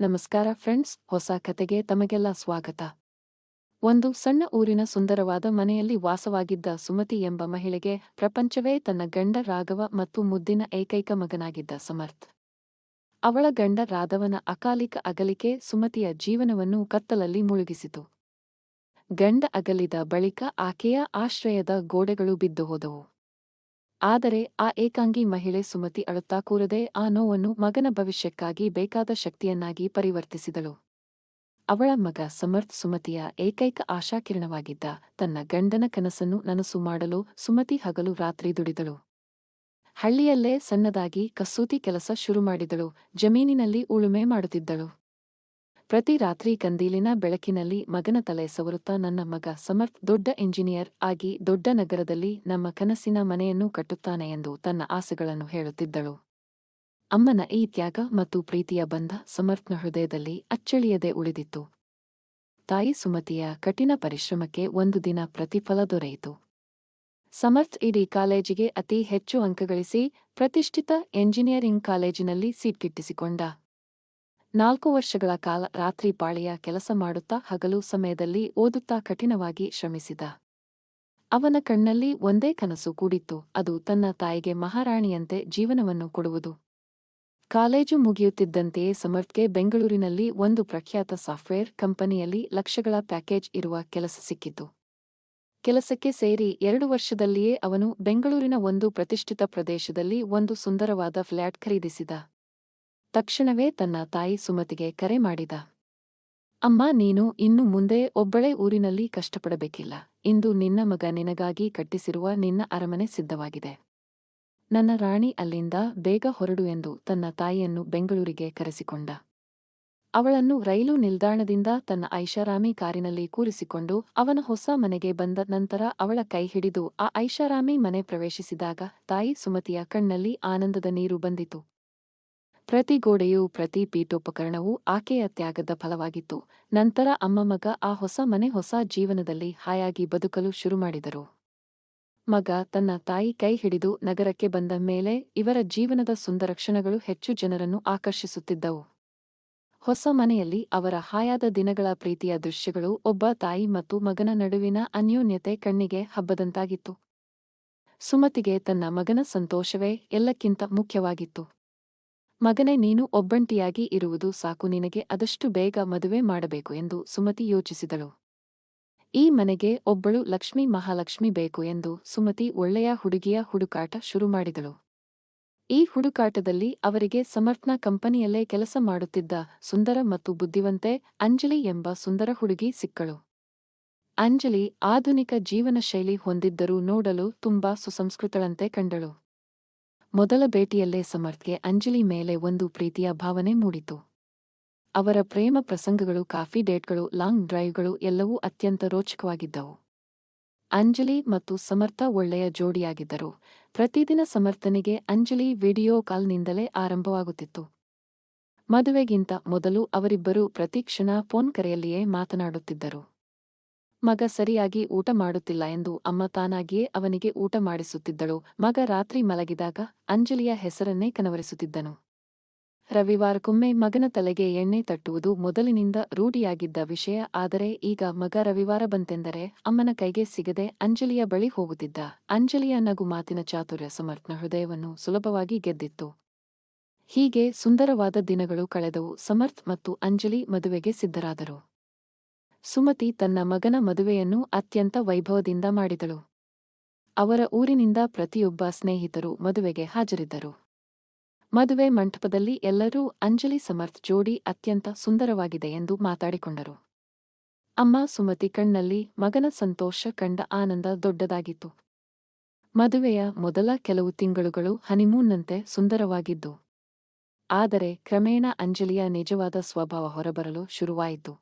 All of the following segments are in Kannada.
ನಮಸ್ಕಾರ ಫ್ರೆಂಡ್ಸ್, ಹೊಸ ಕತೆಗೆ ತಮಗೆಲ್ಲ ಸ್ವಾಗತ. ಒಂದು ಸಣ್ಣ ಊರಿನ ಸುಂದರವಾದ ಮನೆಯಲ್ಲಿ ವಾಸವಾಗಿದ್ದ ಸುಮತಿ ಎಂಬ ಮಹಿಳೆಗೆ ಪ್ರಪಂಚವೇ ತನ್ನ ಗಂಡ ರಾಘವ ಮತ್ತು ಮುದ್ದಿನ ಏಕೈಕ ಮಗನಾಗಿದ್ದ ಸಮರ್ಥ್. ಅವಳ ಗಂಡ ರಾಧವನ ಅಕಾಲಿಕ ಅಗಲಿಕೆ ಸುಮತಿಯ ಜೀವನವನ್ನು ಕತ್ತಲಲ್ಲಿ ಮುಳುಗಿಸಿತು. ಗಂಡ ಅಗಲಿದ ಬಳಿಕ ಆಕೆಯ ಆಶ್ರಯದ ಗೋಡೆಗಳು ಬಿದ್ದು ಹೋದವು. ಆದರೆ ಆ ಏಕಾಂಗಿ ಮಹಿಳೆ ಸುಮತಿ ಅಳುತ್ತಾ ಕೂರದೆ ಆ ನೋವನ್ನು ಮಗನ ಭವಿಷ್ಯಕ್ಕಾಗಿ ಬೇಕಾದ ಶಕ್ತಿಯನ್ನಾಗಿ ಪರಿವರ್ತಿಸಿದಳು. ಅವಳ ಮಗ ಸಮರ್ಥ್ ಸುಮತಿಯ ಏಕೈಕ ಆಶಾಕಿರಣವಾಗಿದ್ದ ತನ್ನ ಗಂಡನ ಕನಸನ್ನು ನನಸು ಮಾಡಲು ಸುಮತಿ ಹಗಲು ರಾತ್ರಿ ದುಡಿದಳು. ಹಳ್ಳಿಯಲ್ಲೇ ಸಣ್ಣದಾಗಿ ಕಸೂತಿ ಕೆಲಸ ಶುರು ಮಾಡಿದಳು, ಜಮೀನಿನಲ್ಲಿ ಉಳುಮೆ ಮಾಡುತ್ತಿದ್ದಳು. ಪ್ರತಿ ರಾತ್ರಿ ಕಂದೀಲಿನ ಬೆಳಕಿನಲ್ಲಿ ಮಗನ ತಲೆ ಸವರುತ್ತಾ ನನ್ನ ಮಗ ಸಮರ್ಥ್ ದೊಡ್ಡ ಇಂಜಿನಿಯರ್ ಆಗಿ ದೊಡ್ಡ ನಗರದಲ್ಲಿ ನಮ್ಮ ಕನಸಿನ ಮನೆಯನ್ನು ಕಟ್ಟುತ್ತಾನೆ ಎಂದು ತನ್ನ ಆಸೆಗಳನ್ನು ಹೇಳುತ್ತಿದ್ದಳು. ಅಮ್ಮನ ಈ ತ್ಯಾಗ ಮತ್ತು ಪ್ರೀತಿಯ ಬಂಧ ಸಮರ್ಥ್ನ ಹೃದಯದಲ್ಲಿ ಅಚ್ಚಳಿಯದೆ ಉಳಿದಿತ್ತು. ತಾಯಿ ಸುಮತಿಯ ಕಠಿಣ ಪರಿಶ್ರಮಕ್ಕೆ ಒಂದು ದಿನ ಪ್ರತಿಫಲ ದೊರೆಯಿತು. ಸಮರ್ಥ್ ಇಡೀ ಕಾಲೇಜಿಗೆ ಅತಿ ಹೆಚ್ಚು ಅಂಕಗಳಿಸಿ ಪ್ರತಿಷ್ಠಿತ ಎಂಜಿನಿಯರಿಂಗ್ ಕಾಲೇಜಿನಲ್ಲಿ ಸೀಟ್ ಗಿಟ್ಟಿಸಿಕೊಂಡ ನಾಲ್ಕು ವರ್ಷಗಳ ಕಾಲ ರಾತ್ರಿ ಪಾಳಿಯ ಕೆಲಸ ಮಾಡುತ್ತಾ ಹಗಲು ಸಮಯದಲ್ಲಿ ಓದುತ್ತಾ ಕಠಿಣವಾಗಿ ಶ್ರಮಿಸಿದ. ಅವನ ಕಣ್ಣಲ್ಲಿ ಒಂದೇ ಕನಸು ಕೂಡಿತ್ತು, ಅದು ತನ್ನ ತಾಯಿಗೆ ಮಹಾರಾಣಿಯಂತೆ ಜೀವನವನ್ನು ಕೊಡುವುದು. ಕಾಲೇಜು ಮುಗಿಯುತ್ತಿದ್ದಂತೆಯೇ ಸಮರ್ಥ್ಗೆ ಬೆಂಗಳೂರಿನಲ್ಲಿ ಒಂದು ಪ್ರಖ್ಯಾತ ಸಾಫ್ಟ್ವೇರ್ ಕಂಪನಿಯಲ್ಲಿ ಲಕ್ಷಗಳ ಪ್ಯಾಕೇಜ್ ಇರುವ ಕೆಲಸ ಸಿಕ್ಕಿತು. ಕೆಲಸಕ್ಕೆ ಸೇರಿ ಎರಡು ವರ್ಷದಲ್ಲಿಯೇ ಅವನು ಬೆಂಗಳೂರಿನ ಒಂದು ಪ್ರತಿಷ್ಠಿತ ಪ್ರದೇಶದಲ್ಲಿ ಒಂದು ಸುಂದರವಾದ ಫ್ಲ್ಯಾಟ್ ಖರೀದಿಸಿದ. ತಕ್ಷಣವೇ ತನ್ನ ತಾಯಿ ಸುಮತಿಗೆ ಕರೆ ಮಾಡಿದ. ಅಮ್ಮ, ನೀನು ಇನ್ನು ಮುಂದೆ ಒಬ್ಬಳೇ ಊರಿನಲ್ಲಿ ಕಷ್ಟಪಡಬೇಕಿಲ್ಲ. ಇಂದು ನಿನ್ನ ಮಗ ನಿನಗಾಗಿ ಕಟ್ಟಿಸಿರುವ ನಿನ್ನ ಅರಮನೆ ಸಿದ್ಧವಾಗಿದೆ. ನನ್ನ ರಾಣಿ ಅಲ್ಲಿಂದ ಬೇಗ ಹೊರಡು ಎಂದು ತನ್ನ ತಾಯಿಯನ್ನು ಬೆಂಗಳೂರಿಗೆ ಕರೆಸಿಕೊಂಡ. ಅವಳನ್ನು ರೈಲು ನಿಲ್ದಾಣದಿಂದ ತನ್ನ ಐಷಾರಾಮಿ ಕಾರಿನಲ್ಲಿ ಕೂರಿಸಿಕೊಂಡು ಅವನ ಹೊಸ ಮನೆಗೆ ಬಂದ ನಂತರ ಅವಳ ಕೈ ಹಿಡಿದು ಆ ಐಷಾರಾಮಿ ಮನೆ ಪ್ರವೇಶಿಸಿದಾಗ ತಾಯಿ ಸುಮತಿಯ ಕಣ್ಣಲ್ಲಿ ಆನಂದದ ನೀರು ಬಂದಿತು. ಪ್ರತಿ ಗೋಡೆಯೂ ಪ್ರತಿ ಪೀಠೋಪಕರಣವೂ ಆಕೆಯ ತ್ಯಾಗದ ಫಲವಾಗಿತ್ತು. ನಂತರ ಅಮ್ಮ ಮಗ ಆ ಹೊಸ ಮನೆ ಹೊಸ ಜೀವನದಲ್ಲಿ ಹಾಯಾಗಿ ಬದುಕಲು ಶುರುಮಾಡಿದರು ಮಗ ತನ್ನ ತಾಯಿ ಕೈ ಹಿಡಿದು ನಗರಕ್ಕೆ ಬಂದ ಮೇಲೆ ಇವರ ಜೀವನದ ಸುಂದರ ಕ್ಷಣಗಳು ಹೆಚ್ಚು ಜನರನ್ನು ಆಕರ್ಷಿಸುತ್ತಿದ್ದವು. ಹೊಸ ಮನೆಯಲ್ಲಿ ಅವರ ಹಾಯಾದ ದಿನಗಳ ಪ್ರೀತಿಯ ದೃಶ್ಯಗಳು ಒಬ್ಬ ತಾಯಿ ಮತ್ತು ಮಗನ ನಡುವಿನ ಅನ್ಯೋನ್ಯತೆ ಕಣ್ಣಿಗೆ ಹಬ್ಬದಂತಾಗಿತ್ತು. ಸುಮತಿಗೆ ತನ್ನ ಮಗನ ಸಂತೋಷವೇ ಎಲ್ಲಕ್ಕಿಂತ ಮುಖ್ಯವಾಗಿತ್ತು. ಮಗನೇ, ನೀನು ಒಬ್ಬಂಟಿಯಾಗಿ ಇರುವುದು ಸಾಕು. ನಿನಗೆ ಅದಷ್ಟು ಬೇಗ ಮದುವೆ ಮಾಡಬೇಕು ಎಂದು ಸುಮತಿ ಯೋಚಿಸಿದಳು. ಈ ಮನೆಗೆ ಒಬ್ಬಳು ಲಕ್ಷ್ಮಿ ಮಹಾಲಕ್ಷ್ಮಿ ಬೇಕು ಎಂದು ಸುಮತಿ ಒಳ್ಳೆಯ ಹುಡುಗಿಯ ಹುಡುಕಾಟ ಶುರು ಮಾಡಿದಳು. ಈ ಹುಡುಕಾಟದಲ್ಲಿ ಅವರಿಗೆ ಸಮರ್ಥ್ನ ಕಂಪನಿಯಲ್ಲೇ ಕೆಲಸ ಮಾಡುತ್ತಿದ್ದ ಸುಂದರ ಮತ್ತು ಬುದ್ಧಿವಂತೆ ಅಂಜಲಿ ಎಂಬ ಸುಂದರ ಹುಡುಗಿ ಸಿಕ್ಕಳು. ಅಂಜಲಿ ಆಧುನಿಕ ಜೀವನ ಶೈಲಿ ಹೊಂದಿದ್ದರೂ ನೋಡಲು ತುಂಬಾ ಸುಸಂಸ್ಕೃತಳಂತೆ ಕಂಡಳು. ಮೊದಲ ಭೇಟಿಯಲ್ಲೇ ಸಮರ್ಥ್ಗೆ ಅಂಜಲಿ ಮೇಲೆ ಒಂದು ಪ್ರೀತಿಯ ಭಾವನೆ ಮೂಡಿತು. ಅವರ ಪ್ರೇಮ ಪ್ರಸಂಗಗಳು, ಕಾಫಿ ಡೇಟ್ಗಳು, ಲಾಂಗ್ ಡ್ರೈವ್ಗಳು ಎಲ್ಲವೂ ಅತ್ಯಂತ ರೋಚಕವಾಗಿದ್ದವು. ಅಂಜಲಿ ಮತ್ತು ಸಮರ್ಥ ಒಳ್ಳೆಯ ಜೋಡಿಯಾಗಿದ್ದರು. ಪ್ರತಿದಿನ ಸಮರ್ಥನಿಗೆ ಅಂಜಲಿ ವಿಡಿಯೋ ಕಾಲ್ನಿಂದಲೇ ಆರಂಭವಾಗುತ್ತಿತ್ತು. ಮದುವೆಗಿಂತ ಮೊದಲು ಅವರಿಬ್ಬರೂ ಪ್ರತಿಕ್ಷಣ ಫೋನ್ ಕರೆಯಲ್ಲಿಯೇ ಮಾತನಾಡುತ್ತಿದ್ದರು. ಮಗ ಸರಿಯಾಗಿ ಊಟ ಮಾಡುತ್ತಿಲ್ಲ ಎಂದು ಅಮ್ಮ ತಾನಾಗಿಯೇ ಅವನಿಗೆ ಊಟ ಮಾಡಿಸುತ್ತಿದ್ದಳು. ಮಗ ರಾತ್ರಿ ಮಲಗಿದಾಗ ಅಂಜಲಿಯ ಹೆಸರನ್ನೇ ಕನವರಿಸುತ್ತಿದ್ದನು. ರವಿವಾರಕ್ಕೊಮ್ಮೆ ಮಗನ ತಲೆಗೆ ಎಣ್ಣೆ ತಟ್ಟುವುದು ಮೊದಲಿನಿಂದ ರೂಢಿಯಾಗಿದ್ದ ವಿಷಯ. ಆದರೆ ಈಗ ಮಗ ರವಿವಾರ ಬಂತೆಂದರೆ ಅಮ್ಮನ ಕೈಗೆ ಸಿಗದೆ ಅಂಜಲಿಯ ಬಳಿ ಹೋಗುತ್ತಿದ್ದ. ಅಂಜಲಿಯ ನಗು ಮಾತಿನ ಚಾತುರ್ಯ ಸಮರ್ಥನ ಹೃದಯವನ್ನು ಸುಲಭವಾಗಿ ಗೆದ್ದಿತ್ತು. ಹೀಗೆ ಸುಂದರವಾದ ದಿನಗಳು ಕಳೆದವು. ಸಮರ್ಥ್ ಮತ್ತು ಅಂಜಲಿ ಮದುವೆಗೆ ಸಿದ್ಧರಾದರು. ಸುಮತಿ ತನ್ನ ಮಗನ ಮದುವೆಯನ್ನು ಅತ್ಯಂತ ವೈಭವದಿಂದ ಮಾಡಿದಳು. ಅವರ ಊರಿನಿಂದ ಪ್ರತಿಯೊಬ್ಬ ಸ್ನೇಹಿತರು ಮದುವೆಗೆ ಹಾಜರಿದ್ದರು. ಮದುವೆ ಮಂಟಪದಲ್ಲಿ ಎಲ್ಲರೂ ಅಂಜಲಿ ಸಮರ್ಥ್ ಜೋಡಿ ಅತ್ಯಂತ ಸುಂದರವಾಗಿದೆ ಎಂದು ಮಾತಾಡಿಕೊಂಡರು. ಅಮ್ಮ ಸುಮತಿ ಕಣ್ಣಲ್ಲಿ ಮಗನ ಸಂತೋಷ ಕಂಡ ಆನಂದ ದೊಡ್ಡದಾಗಿತ್ತು. ಮದುವೆಯ ಮೊದಲ ಕೆಲವು ತಿಂಗಳುಗಳು ಹನಿಮೂನ್ನಂತೆ ಸುಂದರವಾಗಿದ್ದು, ಆದರೆ ಕ್ರಮೇಣ ಅಂಜಲಿಯ ನಿಜವಾದ ಸ್ವಭಾವ ಹೊರಬರಲು ಶುರುವಾಯಿತು.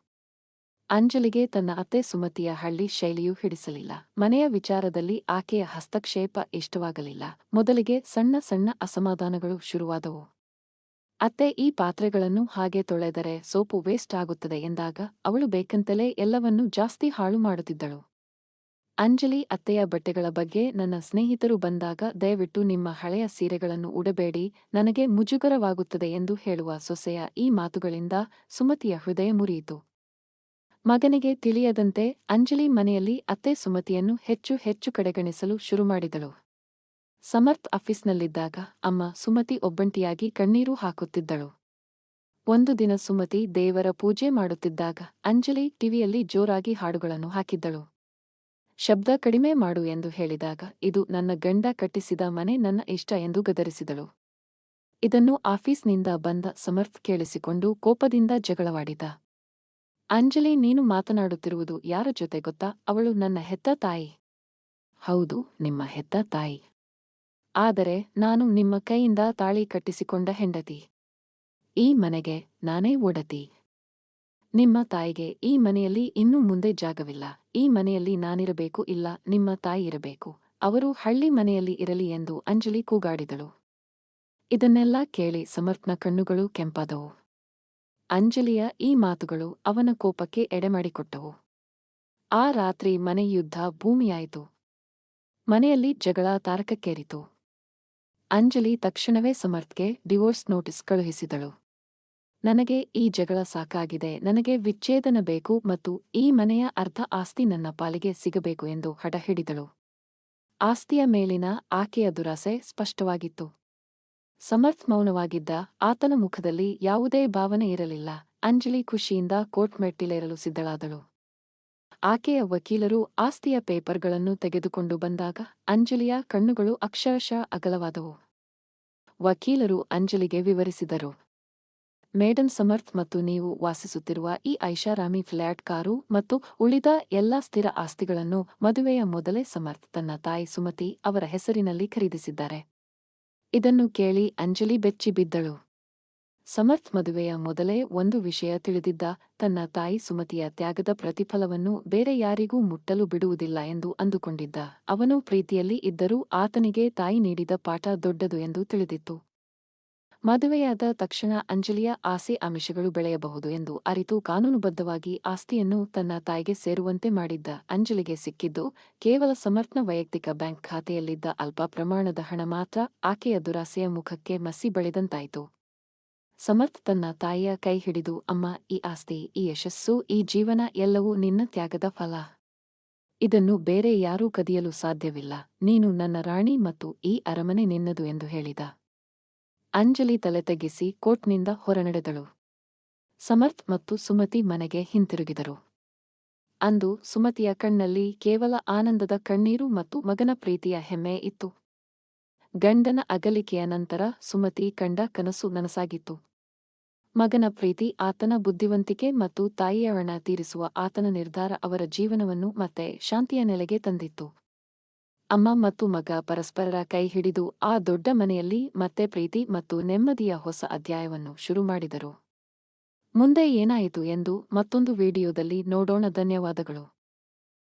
ಅಂಜಲಿಗೆ ತನ್ನ ಅತ್ತೆ ಸುಮತಿಯ ಹಳ್ಳಿ ಶೈಲಿಯೂ ಹಿಡಿಸಲಿಲ್ಲ. ಮನೆಯ ವಿಚಾರದಲ್ಲಿ ಆಕೆಯ ಹಸ್ತಕ್ಷೇಪ ಇಷ್ಟವಾಗಲಿಲ್ಲ. ಮೊದಲಿಗೆ ಸಣ್ಣ ಸಣ್ಣ ಅಸಮಾಧಾನಗಳು ಶುರುವಾದವು. ಅತ್ತೆ ಈ ಪಾತ್ರೆಗಳನ್ನು ಹಾಗೆ ತೊಳೆದರೆ ಸೋಪು ವೇಸ್ಟ್ ಆಗುತ್ತದೆ ಎಂದಾಗ ಅವಳು ಬೇಕಂತಲೇ ಎಲ್ಲವನ್ನೂ ಜಾಸ್ತಿ ಹಾಳು ಮಾಡುತ್ತಿದ್ದಳು. ಅಂಜಲಿ ಅತ್ತೆಯ ಬಟ್ಟೆಗಳ ಬಗ್ಗೆ ನನ್ನ ಸ್ನೇಹಿತರು ಬಂದಾಗ ದಯವಿಟ್ಟು ನಿಮ್ಮ ಹಳೆಯ ಸೀರೆಗಳನ್ನು ಉಡಬೇಡಿ, ನನಗೆ ಮುಜುಗರವಾಗುತ್ತದೆ ಎಂದು ಹೇಳುವ ಸೊಸೆಯ ಈ ಮಾತುಗಳಿಂದ ಸುಮತಿಯ ಹೃದಯ ಮುರಿಯಿತು. ಮಗನಿಗೆ ತಿಳಿಯದಂತೆ ಅಂಜಲಿ ಮನೆಯಲ್ಲಿ ಅತ್ತೆ ಸುಮತಿಯನ್ನು ಹೆಚ್ಚು ಹೆಚ್ಚು ಕಡೆಗಣಿಸಲು ಶುರುಮಾಡಿದಳು. ಸಮರ್ಥ್ ಆಫೀಸ್ನಲ್ಲಿದ್ದಾಗ ಅಮ್ಮ ಸುಮತಿ ಒಬ್ಬಂಟಿಯಾಗಿ ಕಣ್ಣೀರು ಹಾಕುತ್ತಿದ್ದಳು. ಒಂದು ದಿನ ಸುಮತಿ ದೇವರ ಪೂಜೆ ಮಾಡುತ್ತಿದ್ದಾಗ ಅಂಜಲಿ ಟಿವಿಯಲ್ಲಿ ಜೋರಾಗಿ ಹಾಡುಗಳನ್ನು ಹಾಕಿದ್ದಳು. ಶಬ್ದ ಕಡಿಮೆ ಮಾಡು ಎಂದು ಹೇಳಿದಾಗ ಇದು ನನ್ನ ಗಂಡ ಕಟ್ಟಿಸಿದ ಮನೆ ನನ್ನ ಇಷ್ಟ ಎಂದು ಗದರಿಸಿದಳು. ಇದನ್ನು ಆಫೀಸ್ನಿಂದ ಬಂದ ಸಮರ್ಥ್ ಕೇಳಿಸಿಕೊಂಡು ಕೋಪದಿಂದ ಜಗಳವಾಡಿದ. ಅಂಜಲಿ, ನೀನು ಮಾತನಾಡುತ್ತಿರುವುದು ಯಾರ ಜೊತೆ ಗೊತ್ತಾ? ಅವಳು ನನ್ನ ಹೆತ್ತ ತಾಯಿ. ಹೌದು, ನಿಮ್ಮ ಹೆತ್ತ ತಾಯಿ. ಆದರೆ ನಾನು ನಿಮ್ಮ ಕೈಯಿಂದ ತಾಳಿ ಕಟ್ಟಿಸಿಕೊಂಡ ಹೆಂಡತಿ. ಈ ಮನೆಗೆ ನಾನೇ ಒಡತಿ. ನಿಮ್ಮ ತಾಯಿಗೆ ಈ ಮನೆಯಲ್ಲಿ ಇನ್ನು ಮುಂದೆ ಜಾಗವಿಲ್ಲ. ಈ ಮನೆಯಲ್ಲಿ ನಾನಿರಬೇಕು, ಇಲ್ಲ, ನಿಮ್ಮ ತಾಯಿ ಇರಬೇಕು. ಅವರು ಹಳ್ಳಿ ಮನೆಯಲ್ಲಿ ಇರಲಿ ಎಂದು ಅಂಜಲಿ ಕೂಗಾಡಿದಳು. ಇದನ್ನೆಲ್ಲ ಕೇಳಿ ಸಮರ್ಥ್ನ ಕಣ್ಣುಗಳು ಕೆಂಪಾದವು. ಅಂಜಲಿಯ ಈ ಮಾತುಗಳು ಅವನ ಕೋಪಕ್ಕೆ ಎಡೆಮಾಡಿಕೊಟ್ಟವು. ಆ ರಾತ್ರಿ ಮನೆಯುದ್ಧ ಭೂಮಿಯಾಯಿತು. ಮನೆಯಲ್ಲಿ ಜಗಳ ತಾರಕಕ್ಕೇರಿತು. ಅಂಜಲಿ ತಕ್ಷಣವೇ ಸಮರ್ಥ್ಗೆ ಡಿವೋರ್ಸ್ ನೋಟಿಸ್ ಕಳುಹಿಸಿದಳು. ನನಗೆ ಈ ಜಗಳ ಸಾಕಾಗಿದೆ, ನನಗೆ ವಿಚ್ಛೇದನ ಬೇಕು ಮತ್ತು ಈ ಮನೆಯ ಅರ್ಧ ಆಸ್ತಿ ನನ್ನ ಪಾಲಿಗೆ ಸಿಗಬೇಕು ಎಂದು ಹಠ ಹಿಡಿದಳು ಆಸ್ತಿಯ ಮೇಲಿನ ಆಕೆಯ ದುರಾಸೆ ಸ್ಪಷ್ಟವಾಗಿತ್ತು. ಸಮರ್ಥ್ ಮೌನವಾಗಿದ್ದ ಆತನ ಮುಖದಲ್ಲಿ ಯಾವುದೇ ಭಾವನೆ ಇರಲಿಲ್ಲ. ಅಂಜಲಿ ಖುಷಿಯಿಂದ ಕೋರ್ಟ್ ಮೆಟ್ಟಿಲೇರಲು ಸಿದ್ಧಳಾದಳು. ಆಕೆಯ ವಕೀಲರು ಆಸ್ತಿಯ ಪೇಪರ್ಗಳನ್ನು ತೆಗೆದುಕೊಂಡು ಬಂದಾಗ ಅಂಜಲಿಯ ಕಣ್ಣುಗಳು ಅಕ್ಷರಶಃ ಅಗಲವಾದವು. ವಕೀಲರು ಅಂಜಲಿಗೆ ವಿವರಿಸಿದರು. ಮೇಡಂ ಸಮರ್ಥ್ ಮತ್ತು ನೀವು ವಾಸಿಸುತ್ತಿರುವ ಈ ಐಷಾರಾಮಿ ಫ್ಲ್ಯಾಟ್ ಕಾರು ಮತ್ತು ಉಳಿದ ಎಲ್ಲಾ ಸ್ಥಿರ ಆಸ್ತಿಗಳನ್ನು ಮದುವೆಯ ಮೊದಲೇ ಸಮರ್ಥ್ ತನ್ನ ತಾಯಿ ಸುಮತಿ ಅವರ ಹೆಸರಿನಲ್ಲಿ ಖರೀದಿಸಿದ್ದಾರೆ. ಇದನ್ನು ಕೇಳಿ ಅಂಜಲಿ ಬೆಚ್ಚಿ ಬಿದ್ದಳು. ಸಮರ್ಥ್ ಮದುವೆಯ ಮೊದಲೇ ಒಂದು ವಿಷಯ ತಿಳಿದಿದ್ದ ತನ್ನ ತಾಯಿ ಸುಮತಿಯ ತ್ಯಾಗದ ಪ್ರತಿಫಲವನ್ನು ಬೇರೆ ಯಾರಿಗೂ ಮುಟ್ಟಲು ಬಿಡುವುದಿಲ್ಲ ಎಂದು ಅಂದುಕೊಂಡಿದ್ದ. ಅವನು ಪ್ರೀತಿಯಲ್ಲಿ ಇದ್ದರೂ ಆತನಿಗೆ ತಾಯಿ ನೀಡಿದ ಪಾಠ ದೊಡ್ಡದು ಎಂದು ತಿಳಿದಿತ್ತು. ಮದುವೆಯಾದ ತಕ್ಷಣ ಅಂಜಲಿಯ ಆಸೆ ಆಮಿಷಗಳು ಬೆಳೆಯಬಹುದು ಎಂದು ಅರಿತು ಕಾನೂನುಬದ್ಧವಾಗಿ ಆಸ್ತಿಯನ್ನು ತನ್ನ ತಾಯಿಗೆ ಸೇರುವಂತೆ ಮಾಡಿದ್ದ ಅಂಜಲಿಗೆ ಸಿಕ್ಕಿದ್ದು, ಕೇವಲ ಸಮರ್ಥ ವೈಯಕ್ತಿಕ ಬ್ಯಾಂಕ್ ಖಾತೆಯಲ್ಲಿದ್ದ ಅಲ್ಪ ಪ್ರಮಾಣದ ಹಣ ಮಾತ್ರ ಆಕೆಯ ದುರಾಸೆಯ ಮುಖಕ್ಕೆ ಮಸಿ ಬಳಿದಂತಾಯಿತು. ಸಮರ್ಥ್ ತನ್ನ ತಾಯಿಯ ಕೈ ಹಿಡಿದು, ಅಮ್ಮ, ಈ ಆಸ್ತಿ, ಈ ಯಶಸ್ಸು, ಈ ಜೀವನ ಎಲ್ಲವೂ ನಿನ್ನ ತ್ಯಾಗದ ಫಲ. ಇದನ್ನು ಬೇರೆ ಯಾರೂ ಕದಿಯಲು ಸಾಧ್ಯವಿಲ್ಲ. ನೀನು ನನ್ನ ರಾಣಿ ಮತ್ತು ಈ ಅರಮನೆ ನಿನ್ನದು ಎಂದು ಹೇಳಿದ. ಅಂಜಲಿ ತಲೆ ಕೋರ್ಟ್ನಿಂದ ಹೊರನಡೆದಳು. ಸಮರ್ಥ್ ಮತ್ತು ಸುಮತಿ ಮನೆಗೆ ಹಿಂತಿರುಗಿದರು. ಅಂದು ಸುಮತಿಯ ಕಣ್ಣಲ್ಲಿ ಕೇವಲ ಆನಂದದ ಕಣ್ಣೀರು ಮತ್ತು ಮಗನ ಪ್ರೀತಿಯ ಹೆಮ್ಮೆ ಇತ್ತು. ಗಂಡನ ಅಗಲಿಕೆಯ ನಂತರ ಸುಮತಿ ಕಂಡ ಕನಸು ನನಸಾಗಿತ್ತು. ಮಗನ ಪ್ರೀತಿ ಆತನ ಬುದ್ಧಿವಂತಿಕೆ ಮತ್ತು ತಾಯಿಯ ಹಣ ತೀರಿಸುವ ಆತನ ನಿರ್ಧಾರ ಅವರ ಜೀವನವನ್ನು ಮತ್ತೆ ಶಾಂತಿಯ ನೆಲೆಗೆ ತಂದಿತ್ತು. ಅಮ್ಮ ಮತ್ತು ಮಗ ಪರಸ್ಪರರ ಕೈ ಹಿಡಿದು ಆ ದೊಡ್ಡ ಮನೆಯಲ್ಲಿ ಮತ್ತೆ ಪ್ರೀತಿ ಮತ್ತು ನೆಮ್ಮದಿಯ ಹೊಸ ಅಧ್ಯಾಯವನ್ನು ಶುರು ಮಾಡಿದರು. ಮುಂದೆ ಏನಾಯಿತು ಎಂದು ಮತ್ತೊಂದು ವಿಡಿಯೋದಲ್ಲಿ ನೋಡೋಣ. ಧನ್ಯವಾದಗಳು.